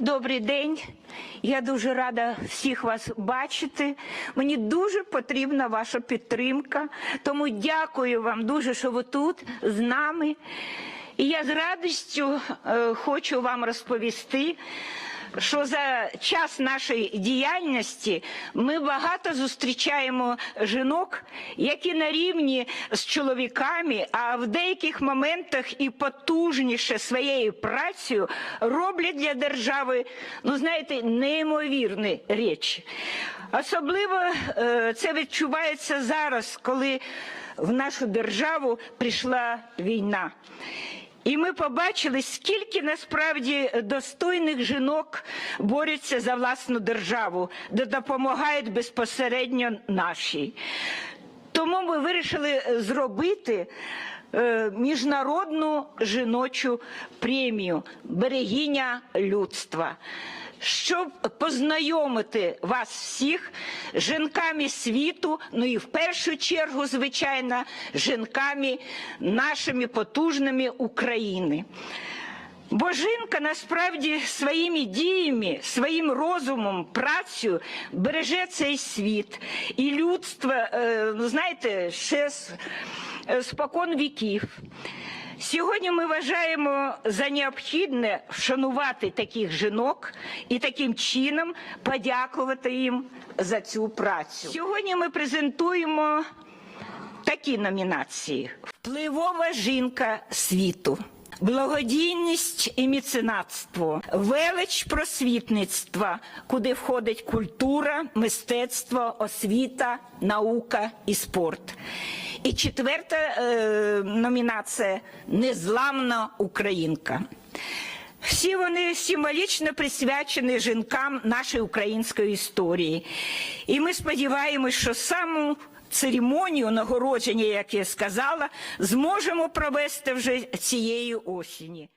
Добрий день. Я дуже рада всіх вас бачити. Мені дуже потрібна ваша підтримка. Тому дякую вам дуже, що ви тут з нами. І я з радістю е, хочу вам розповісти, що за час нашої діяльності ми багато зустрічаємо жінок, які на рівні з чоловіками, а в деяких моментах і потужніше своєю працею роблять для держави, ну знаєте, неймовірні речі. Особливо е, це відчувається зараз, коли в нашу державу прийшла війна. І ми побачили, скільки насправді достойних жінок борються за власну державу, де допомагають безпосередньо нашій. Тому ми вирішили зробити міжнародну жіночу премію Берегиня людства. Щоб познайомити вас всіх жінками світу, ну і в першу чергу, звичайно, жінками нашими потужними України. Бо жінка насправді своїми діями, своїм розумом, працею береже цей світ і людство, е, знаєте, ще е, спокон віків. Сьогодні ми вважаємо за необхідне вшанувати таких жінок і таким чином подякувати їм за цю працю. Сьогодні ми презентуємо такі номінації: Впливова жінка світу. Благодійність і міценатство, велич просвітництва, куди входить культура, мистецтво, освіта, наука і спорт. І четверта е, номінація Незламна українка. Всі вони символічно присвячені жінкам нашої української історії. І ми сподіваємось, що саму церемонію нагородження, як я сказала, зможемо провести вже цієї осені.